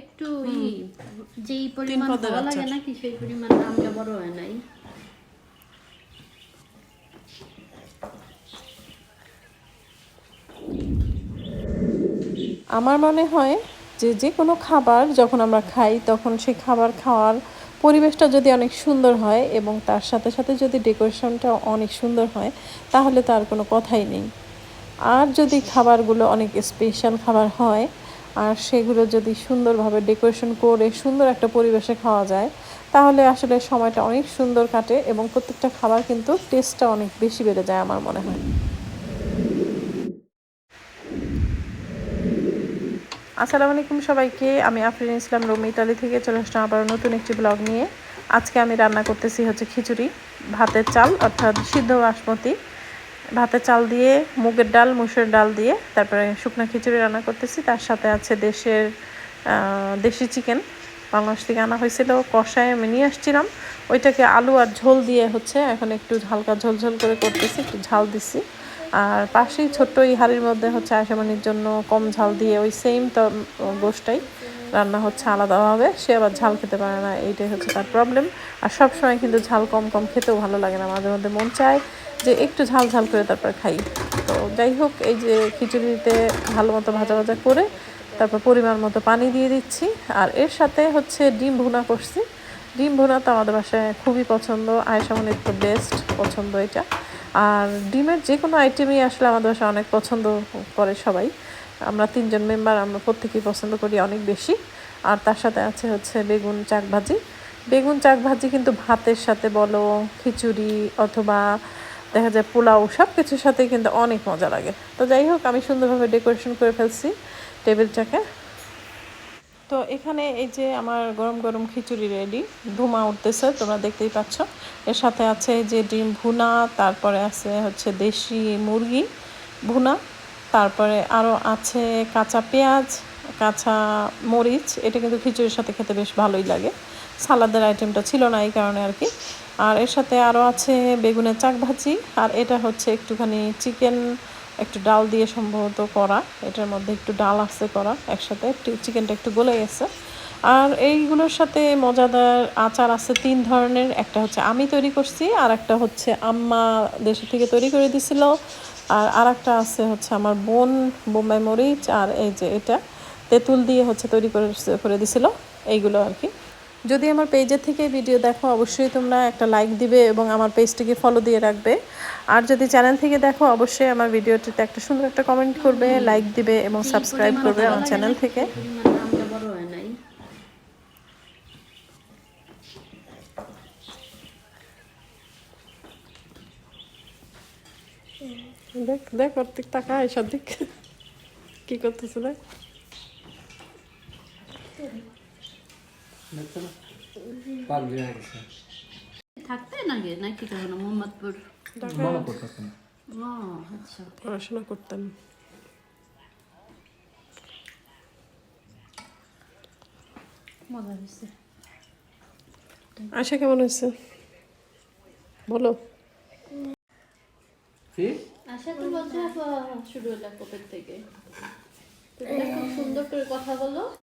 একটু যেই পরিমাণ ভালো লাগে নাকি সেই পরিমাণ আমটা বড় হয় নাই। আমার মনে হয় যে যে কোনো খাবার যখন আমরা খাই তখন সেই খাবার খাওয়ার পরিবেশটা যদি অনেক সুন্দর হয় এবং তার সাথে সাথে যদি ডেকোরেশনটা অনেক সুন্দর হয় তাহলে তার কোনো কথাই নেই। আর যদি খাবারগুলো অনেক স্পেশাল খাবার হয় আর সেগুলো যদি সুন্দরভাবে ডেকোরেশন করে সুন্দর একটা পরিবেশে খাওয়া যায়, তাহলে আসলে সময়টা অনেক সুন্দর কাটে এবং প্রত্যেকটা খাবার কিন্তু টেস্টটা অনেক বেশি বেড়ে যায় আমার মনে হয়। আসসালামু আলাইকুম সবাইকে, আমি আফরিন ইসলাম রুমি, ইতালি থেকে চলে আসলাম আবার নতুন একটি ব্লগ নিয়ে। আজকে আমি রান্না করতেছি হচ্ছে খিচুড়ি, ভাতের চাল অর্থাৎ সিদ্ধ বাসমতি। ভাতের চাল দিয়ে, মুগের ডাল, মুসুর ডাল দিয়ে, তারপরে শুকনো খিচুড়ি রান্না করতেছি। তার সাথে আছে দেশের দেশি চিকেন। বাংলাদেশ থেকে আনা হয়েছিল কষায় আমি নিয়ে আসছিলাম। ওইটাকে আলু আর ঝোল দিয়ে হচ্ছে এখন একটু হালকা ঝোল ঝোল করে করতেছি, একটু ঝাল দিছি। আর পাশেই ছোট্ট এই হাড়ির মধ্যে হচ্ছে আয়সামানির জন্য কম ঝাল দিয়ে ওই সেম তো গোষ্ঠটাই। রান্না হচ্ছে আলাদাভাবে। সে আবার ঝাল খেতে পারে না, এইটাই হচ্ছে তার প্রবলেম আর সব সময় কিন্তু ঝাল কম কম খেতেও ভালো লাগে না, মাঝে মধ্যে মন চায় যে একটু ঝাল ঝাল করে তারপর খাই। তো যাই হোক, এই যে খিচুড়িতে ভালো মতো ভাজা ভাজা করে তারপর পরিমাণ মতো পানি দিয়ে দিচ্ছি। আর এর সাথে হচ্ছে ডিম ভুনা করছি। ডিম ভুনা তো আমাদের বাসায় খুবই পছন্দ আয়সামনির তো বেস্ট পছন্দ এটা। আর ডিমের যে কোনো আইটেমই আসলে আমাদের বাসায় অনেক পছন্দ করে সবাই। আমরা তিনজন মেম্বার, আমরা প্রত্যেকেই পছন্দ করি অনেক বেশি। আর তার সাথে আছে হচ্ছে বেগুন চাক ভাজি। বেগুন চাক ভাজি কিন্তু ভাতের সাথে বলো, খিচুড়ি অথবা দেখা যায় পোলাও সব কিছুর সাথে কিন্তু অনেক মজা লাগে। তো যাই হোক, আমি সুন্দরভাবে ডেকোরেশন করে ফেলছি টেবিলটাকে তো এখানে এই যে আমার গরম গরম খিচুড়ি রেডি, ধুমা উঠতেছে, তোমরা দেখতেই পাচ্ছ। এর সাথে আছে যে ডিম ভুনা, তারপরে আছে হচ্ছে দেশি মুরগি ভুনা। তারপরে আরও আছে কাঁচা পেঁয়াজ, কাঁচা মরিচ, এটা কিন্তু খিচুড়ির সাথে খেতে বেশ ভালোই লাগে। সালাদের আইটেমটা ছিল না এই কারণে আর কি। আর এর সাথে আরও আছে বেগুনের চাক ভাজি, আর এটা হচ্ছে একটুখানি চিকেন, একটু ডাল দিয়ে সম্ভবত করা। এটার মধ্যে একটু ডাল আছে করা, একসাথে একটু চিকেনটা একটু গলে গেছে। আর এইগুলোর সাথে মজাদার আচার আছে তিন ধরনের, একটা হচ্ছে আমি তৈরি করছি, আর একটা হচ্ছে আম্মা দেশে থেকে তৈরি করে দিছিল। আর আর একটা আছে হচ্ছে আমার বোন বোম্বাই মরিচ আর এই যে এটা তেঁতুল দিয়ে হচ্ছে তৈরি করে করে দিছিল এইগুলো আর কি। যদি আমার পেজের থেকে ভিডিও দেখো অবশ্যই তোমরা একটা লাইক দিবে এবং আমার পেজটিকে ফলো দিয়ে রাখবে। আর যদি চ্যানেল থেকে দেখো অবশ্যই আমার ভিডিওটিতে একটা সুন্দর একটা কমেন্ট করবে লাইক দিবে এবং সাবস্ক্রাইব করবে আমার চ্যানেল থেকে সেই পরিমাণ আমটা বড় হয় নাই দেখ দেখ ওর দিক তাকা এসব দিক কি করতেছে দেখ। থাকতে নাকি নাকি মোহাম্মদপুর? আচ্ছা। পড়াশোনা করতাম। মজা হয়েছে আশা কেমন হয়েছে বলো। কি? আশা তো বলছে আপা শুরু হলো কোপের থেকে। তুমি খুব সুন্দর করে কথা বলো।